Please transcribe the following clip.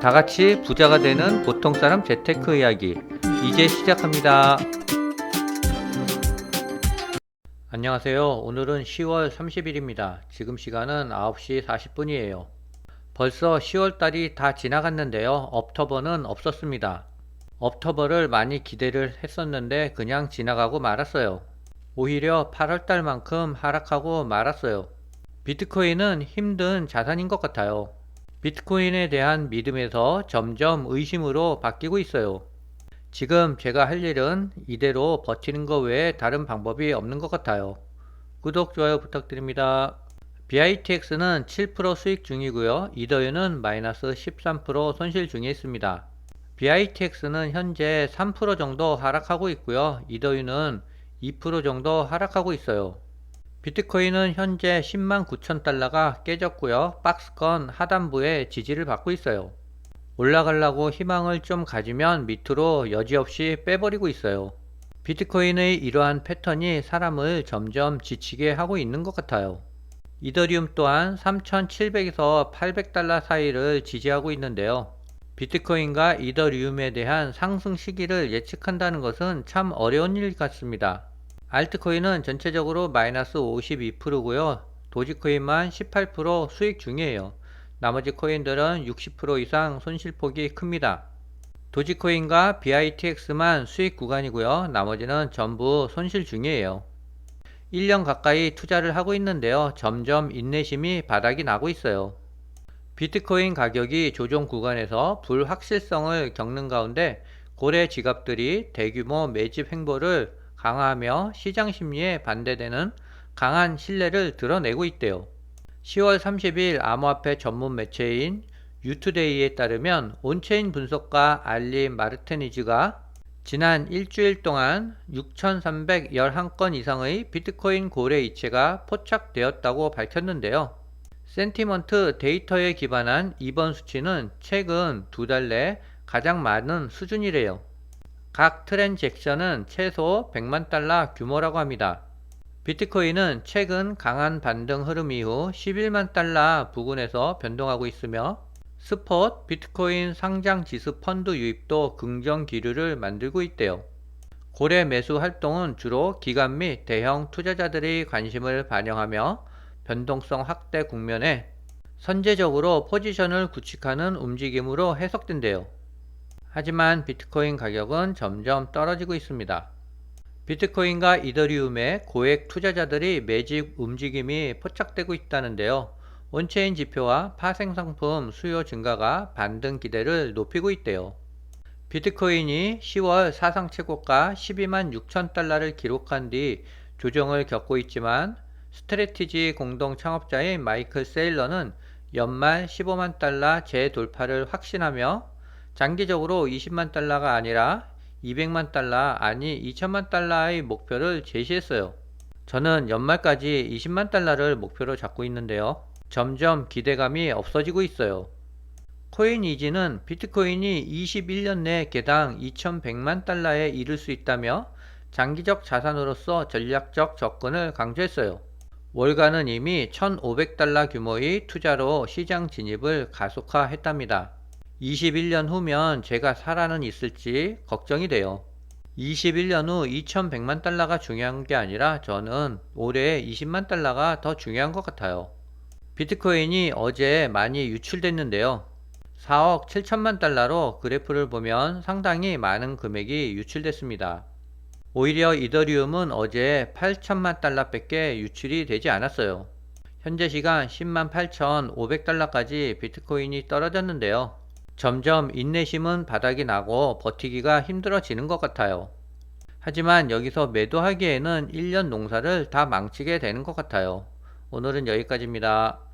다 같이 부자가 되는 보통 사람 재테크 이야기 이제 시작합니다. 안녕하세요. 오늘은 10월 30일입니다. 지금 시간은 9시 40분이에요. 벌써 10월 달이 다 지나갔는데요. 업터버는 없었습니다. 업터버를 많이 기대를 했었는데 그냥 지나가고 말았어요. 오히려 8월 달만큼 하락하고 말았어요. 비트코인은 힘든 자산인 것 같아요. 비트코인에 대한 믿음에서 점점 의심으로 바뀌고 있어요. 지금 제가 할 일은 이대로 버티는 것 외에 다른 방법이 없는 것 같아요. 구독, 좋아요 부탁드립니다. BITX는 7% 수익 중이고요. 이더유는 마이너스 13% 손실 중에 있습니다. BITX는 현재 3% 정도 하락하고 있고요. 이더유는 2% 정도 하락하고 있어요. 비트코인은 현재 10만 9천 달러가 깨졌고요. 박스권 하단부에 지지를 받고 있어요. 올라가려고 희망을 좀 가지면 밑으로 여지없이 빼버리고 있어요. 비트코인의 이러한 패턴이 사람을 점점 지치게 하고 있는 것 같아요. 이더리움 또한 3,700에서 800달러 사이를 지지하고 있는데요. 비트코인과 이더리움에 대한 상승 시기를 예측한다는 것은 참 어려운 일 같습니다. 알트코인은 전체적으로 마이너스 52%고요. 도지코인만 18% 수익 중이에요. 나머지 코인들은 60% 이상 손실폭이 큽니다. 도지코인과 BITX만 수익 구간이고요. 나머지는 전부 손실 중이에요. 1년 가까이 투자를 하고 있는데요. 점점 인내심이 바닥이 나고 있어요. 비트코인 가격이 조정 구간에서 불확실성을 겪는 가운데 고래 지갑들이 대규모 매집 행보를 강화하며 시장 심리에 반대되는 강한 신뢰를 드러내고 있대요. 10월 30일 암호화폐 전문 매체인 유투데이에 따르면 온체인 분석가 알리 마르테니즈가 지난 일주일 동안 6,311건 이상의 비트코인 고래 이체가 포착되었다고 밝혔는데요. 센티먼트 데이터에 기반한 이번 수치는 최근 두 달 내 가장 많은 수준이래요. 각 트랜잭션은 최소 100만 달러 규모라고 합니다. 비트코인은 최근 강한 반등 흐름 이후 11만 달러 부근에서 변동하고 있으며 스폿 비트코인 상장 지수 펀드 유입도 긍정 기류를 만들고 있대요. 고래 매수 활동은 주로 기관 및 대형 투자자들의 관심을 반영하며 변동성 확대 국면에 선제적으로 포지션을 구축하는 움직임으로 해석된대요. 하지만 비트코인 가격은 점점 떨어지고 있습니다. 비트코인과 이더리움의 고액 투자자들이 매집 움직임이 포착되고 있다는데요. 온체인 지표와 파생 상품 수요 증가가 반등 기대를 높이고 있대요. 비트코인이 10월 사상 최고가 12만 6천 달러를 기록한 뒤 조정을 겪고 있지만 스트레티지 공동 창업자인 마이클 세일러는 연말 15만 달러 재돌파를 확신하며 장기적으로 20만 달러가 아니라 200만 달러 아니 2천만 달러의 목표를 제시했어요. 저는 연말까지 20만 달러를 목표로 잡고 있는데요. 점점 기대감이 없어지고 있어요. 코인이지는 비트코인이 21년 내 개당 2100만 달러에 이를 수 있다며 장기적 자산으로서 전략적 접근을 강조했어요. 월가는 이미 1500달러 규모의 투자로 시장 진입을 가속화했답니다. 21년 후면 제가 살아는 있을지 걱정이 돼요. 21년 후 2100만 달러가 중요한 게 아니라 저는 올해 20만 달러가 더 중요한 것 같아요. 비트코인이 어제 많이 유출됐는데요. 4억 7천만 달러로 그래프를 보면 상당히 많은 금액이 유출됐습니다. 오히려 이더리움은 어제 8천만 달러 밖에 유출이 되지 않았어요. 현재 시간 10만 8,500달러까지 비트코인이 떨어졌는데요. 점점 인내심은 바닥이 나고 버티기가 힘들어지는 것 같아요. 하지만 여기서 매도하기에는 1년 농사를 다 망치게 되는 것 같아요. 오늘은 여기까지입니다.